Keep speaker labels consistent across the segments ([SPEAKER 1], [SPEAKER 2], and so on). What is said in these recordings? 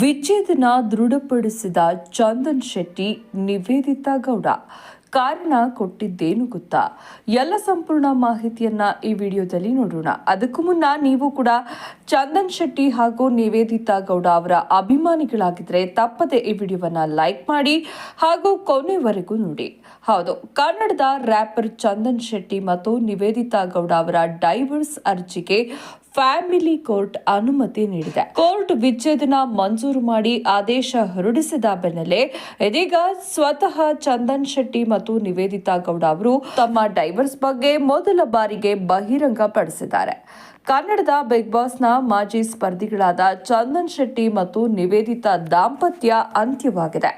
[SPEAKER 1] ವಿಚ್ಛೇದನ ದೃಢಪಡಿಸಿದ ಚಂದನ್ ಶೆಟ್ಟಿ ನಿವೇದಿತಾ ಗೌಡ. ಕಾರಣ ಕೊಟ್ಟಿದ್ದೇನು ಗೊತ್ತಾ? ಎಲ್ಲ ಸಂಪೂರ್ಣ ಮಾಹಿತಿಯನ್ನ ಈ ವಿಡಿಯೋದಲ್ಲಿ ನೋಡೋಣ. ಅದಕ್ಕೂ ಮುನ್ನ ನೀವು ಕೂಡ ಚಂದನ್ ಶೆಟ್ಟಿ ಹಾಗೂ ನಿವೇದಿತಾ ಗೌಡ ಅವರ ಅಭಿಮಾನಿಗಳಾಗಿದ್ರೆ ತಪ್ಪದೆ ಈ ವಿಡಿಯೋವನ್ನ ಲೈಕ್ ಮಾಡಿ ಹಾಗೂ ಕೊನೆವರೆಗೂ ನೋಡಿ. ಹೌದು, ಕನ್ನಡದ ರ್ಯಾಪರ್ ಚಂದನ್ ಶೆಟ್ಟಿ ಮತ್ತು ನಿವೇದಿತಾ ಗೌಡ ಅವರ ಡೈವರ್ಸ್ ಅರ್ಜಿಗೆ ಫ್ಯಾಮಿಲಿ ಕೋರ್ಟ್ ಅನುಮತಿ ನೀಡಿದೆ. ಕೋರ್ಟ್ ವಿಚ್ಛೇದನ ಮಂಜೂರು ಮಾಡಿ ಆದೇಶ ಹೊರಡಿಸಿದ ಬೆನ್ನಲ್ಲೇ ಇದೀಗ ಸ್ವತಃ ಚಂದನ್ ಶೆಟ್ಟಿ ಮತ್ತು ನಿವೇದಿತಾ ಗೌಡ ಅವರು ತಮ್ಮ ಡೈವರ್ಸ್ ಬಗ್ಗೆ ಮೊದಲ ಬಾರಿಗೆ ಬಹಿರಂಗಪಡಿಸಿದ್ದಾರೆ ಕನ್ನಡದ ಬಿಗ್ ಬಾಸ್ನ ಮಾಜಿ ಸ್ಪರ್ಧಿಗಳಾದ ಚಂದನ್ ಶೆಟ್ಟಿ ಮತ್ತು ನಿವೇದಿತಾ ದಾಂಪತ್ಯ ಅಂತ್ಯವಾಗಿದೆ.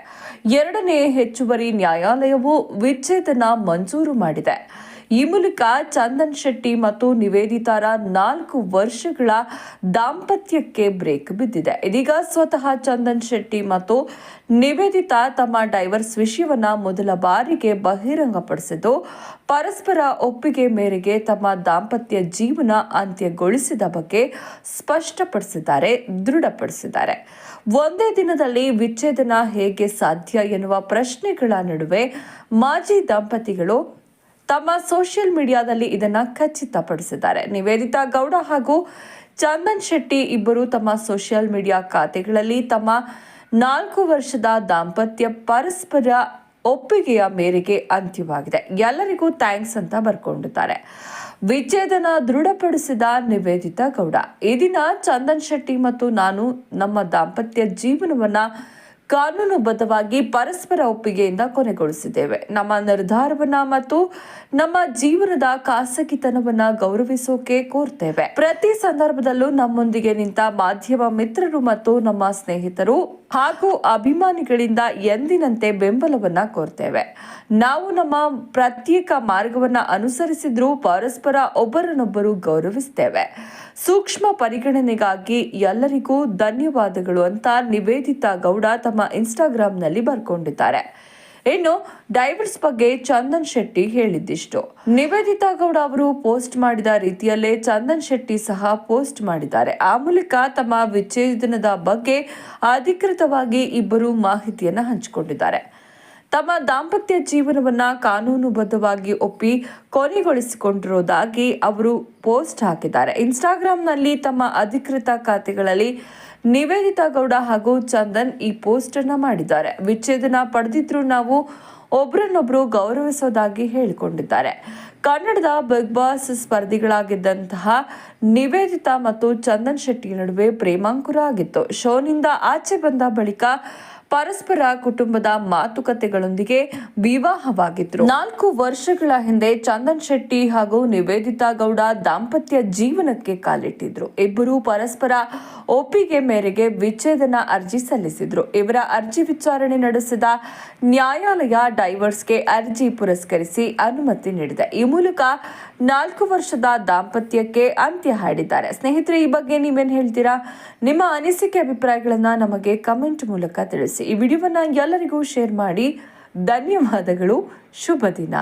[SPEAKER 1] ಎರಡನೇ ಹೆಚ್ಚುವರಿ ನ್ಯಾಯಾಲಯವು ವಿಚ್ಛೇದನ ಮಂಜೂರು ಮಾಡಿದೆ. ಈ ಮೂಲಕ ಚಂದನ್ ಶೆಟ್ಟಿ ಮತ್ತು ನಿವೇದಿತಾರ ನಾಲ್ಕು ವರ್ಷಗಳ ದಾಂಪತ್ಯಕ್ಕೆ ಬ್ರೇಕ್ ಬಿದ್ದಿದೆ. ಇದೀಗ ಸ್ವತಃ ಚಂದನ್ ಶೆಟ್ಟಿ ಮತ್ತು ನಿವೇದಿತಾ ತಮ್ಮ ಡೈವರ್ಸ್ ವಿಷಯವನ್ನ ಮೊದಲ ಬಾರಿಗೆ ಬಹಿರಂಗಪಡಿಸಿದ್ದು, ಪರಸ್ಪರ ಒಪ್ಪಿಗೆ ಮೇರೆಗೆ ತಮ್ಮ ದಾಂಪತ್ಯ ಜೀವನ ಅಂತ್ಯಗೊಳಿಸಿದ ಬಗ್ಗೆ ಸ್ಪಷ್ಟಪಡಿಸಿದ್ದಾರೆ, ದೃಢಪಡಿಸಿದ್ದಾರೆ. ಒಂದೇ ದಿನದಲ್ಲಿ ವಿಚ್ಛೇದನ ಹೇಗೆ ಸಾಧ್ಯ ಎನ್ನುವ ಪ್ರಶ್ನೆಗಳ ನಡುವೆ ಮಾಜಿ ದಂಪತಿಗಳು ತಮ್ಮ ಸೋಷಿಯಲ್ ಮೀಡಿಯಾದಲ್ಲಿ ಇದನ್ನ ಖಚಿತಪಡಿಸಿದ್ದಾರೆ. ನಿವೇದಿತಾ ಗೌಡ ಹಾಗೂ ಚಂದನ್ ಶೆಟ್ಟಿ ಇಬ್ಬರು ತಮ್ಮ ಸೋಷಿಯಲ್ ಮೀಡಿಯಾ ಖಾತೆಗಳಲ್ಲಿ ತಮ್ಮ ನಾಲ್ಕು ವರ್ಷದ ದಾಂಪತ್ಯ ಪರಸ್ಪರ ಒಪ್ಪಿಗೆಯ ಮೇರೆಗೆ ಅಂತ್ಯವಾಗಿದೆ. ಎಲ್ಲರಿಗೂ ಥ್ಯಾಂಕ್ಸ್ ಅಂತ ಬರ್ಕೊಂಡಿದ್ದಾರೆ. ವಿಚ್ಛೇದನ ದೃಢಪಡಿಸಿದ ನಿವೇದಿತಾ ಗೌಡ, ಈ ದಿನ ಚಂದನ್ ಶೆಟ್ಟಿ ಮತ್ತು ನಾನು ನಮ್ಮ ದಾಂಪತ್ಯ ಜೀವನವನ್ನ ಕಾನೂನುಬದ್ಧವಾಗಿ ಪರಸ್ಪರ ಒಪ್ಪಿಗೆಯಿಂದ ಕೊನೆಗೊಳಿಸಿದ್ದೇವೆ. ನಮ್ಮ ನಿರ್ಧಾರವನ್ನ ಮತ್ತು ನಮ್ಮ ಜೀವನದ ಖಾಸಗಿತನವನ್ನ ಗೌರವಿಸೋಕೆ ಕೋರ್ತೇವೆ. ಪ್ರತಿ ಸಂದರ್ಭದಲ್ಲೂ ನಮ್ಮೊಂದಿಗೆ ನಿಂತ ಮಾಧ್ಯಮ ಮಿತ್ರರು ಮತ್ತು ನಮ್ಮ ಸ್ನೇಹಿತರು ಹಾಗೂ ಅಭಿಮಾನಿಗಳಿಂದ ಎಂದಿನಂತೆ ಬೆಂಬಲವನ್ನ ಕೋರ್ತೇವೆ. ನಾವು ನಮ್ಮ ಪ್ರತ್ಯೇಕ ಮಾರ್ಗವನ್ನ ಅನುಸರಿಸಿದ್ರೂ ಪರಸ್ಪರ ಒಬ್ಬರನ್ನೊಬ್ಬರು ಗೌರವಿಸ್ತೇವೆ. ಸೂಕ್ಷ್ಮ ಪರಿಗಣನೆಗಾಗಿ ಎಲ್ಲರಿಗೂ ಧನ್ಯವಾದಗಳು ಅಂತ ನಿವೇದಿತಾ ಗೌಡ ತಮ್ಮ ಇನ್ಸ್ಟಾಗ್ರಾಂನಲ್ಲಿ ಬರ್ಕೊಂಡಿದ್ದಾರೆ. ಇನ್ನು ಡೈವರ್ಸ್ ಬಗ್ಗೆ ಚಂದನ್ ಶೆಟ್ಟಿ ಹೇಳಿದ್ದಿಷ್ಟು. ನಿವೇದಿತಾ ಗೌಡ ಅವರು ಪೋಸ್ಟ್ ಮಾಡಿದ ರೀತಿಯಲ್ಲೇ ಚಂದನ್ ಶೆಟ್ಟಿ ಸಹ ಪೋಸ್ಟ್ ಮಾಡಿದ್ದಾರೆ. ಆ ಮೂಲಕ ತಮ್ಮ ವಿಚ್ಛೇದನದ ಬಗ್ಗೆ ಅಧಿಕೃತವಾಗಿ ಇಬ್ಬರು ಮಾಹಿತಿಯನ್ನು ಹಂಚಿಕೊಂಡಿದ್ದಾರೆ. ತಮ್ಮ ದಾಂಪತ್ಯ ಜೀವನವನ್ನ ಕಾನೂನುಬದ್ಧವಾಗಿ ಒಪ್ಪಿ ಕೊನೆಗೊಳಿಸಿಕೊಂಡಿರುವುದಾಗಿ ಅವರು ಪೋಸ್ಟ್ ಹಾಕಿದ್ದಾರೆ. ಇನ್ಸ್ಟಾಗ್ರಾಂನಲ್ಲಿ ತಮ್ಮ ಅಧಿಕೃತ ಖಾತೆಗಳಲ್ಲಿ ನಿವೇದಿತಾ ಗೌಡ ಹಾಗೂ ಚಂದನ್ ಈ ಪೋಸ್ಟ್ ಅನ್ನ ಮಾಡಿದ್ದಾರೆ. ವಿಚ್ಛೇದನ ಪಡೆದಿದ್ರು ನಾವು ಒಬ್ರನ್ನೊಬ್ರು ಗೌರವಿಸೋದಾಗಿ ಹೇಳಿಕೊಂಡಿದ್ದಾರೆ. ಕನ್ನಡದ ಬಿಗ್ ಬಾಸ್ ಸ್ಪರ್ಧಿಗಳಾಗಿದ್ದಂತಹ ನಿವೇದಿತಾ ಮತ್ತು ಚಂದನ್ ಶೆಟ್ಟಿ ನಡುವೆ ಪ್ರೇಮಾಂಕುರ ಆಗಿತ್ತು. ಶೋನಿಂದ ಆಚೆ ಬಂದ ಬಳಿಕ ಪರಸ್ಪರ ಕುಟುಂಬದ ಮಾತುಕತೆಗಳೊಂದಿಗೆ ವಿವಾಹವಾಗಿದ್ರು. ನಾಲ್ಕು ವರ್ಷಗಳ ಹಿಂದೆ ಚಂದನ್ ಶೆಟ್ಟಿ ಹಾಗೂ ನಿವೇದಿತಾ ಗೌಡ ದಾಂಪತ್ಯ ಜೀವನಕ್ಕೆ ಕಾಲಿಟ್ಟಿದ್ರು. ಇಬ್ಬರು ಪರಸ್ಪರ ಒಪ್ಪಿಗೆ ಮೇರೆಗೆ ವಿಚ್ಛೇದನ ಅರ್ಜಿ ಸಲ್ಲಿಸಿದ್ರು. ಇವರ ಅರ್ಜಿ ವಿಚಾರಣೆ ನಡೆಸಿದ ನ್ಯಾಯಾಲಯ ಡೈವರ್ಸ್ಗೆ ಅರ್ಜಿ ಪುರಸ್ಕರಿಸಿ ಅನುಮತಿ ನೀಡಿದೆ. ಈ ಮೂಲಕ ನಾಲ್ಕು ವರ್ಷದ ದಾಂಪತ್ಯಕ್ಕೆ ಅಂತ್ಯ ಹಾಡಿದ್ದಾರೆ. ಸ್ನೇಹಿತರೆ, ಈ ಬಗ್ಗೆ ನೀವೇನು ಹೇಳ್ತೀರಾ? ನಿಮ್ಮ ಅನಿಸಿಕೆ, ಅಭಿಪ್ರಾಯಗಳನ್ನು ನಮಗೆ ಕಮೆಂಟ್ ಮೂಲಕ ತಿಳಿಸಿ. ಈ ವಿಡಿಯೋವನ್ನು ಎಲ್ಲರಿಗೂ ಶೇರ್ ಮಾಡಿ. ಧನ್ಯವಾದಗಳು. ಶುಭ ದಿನ.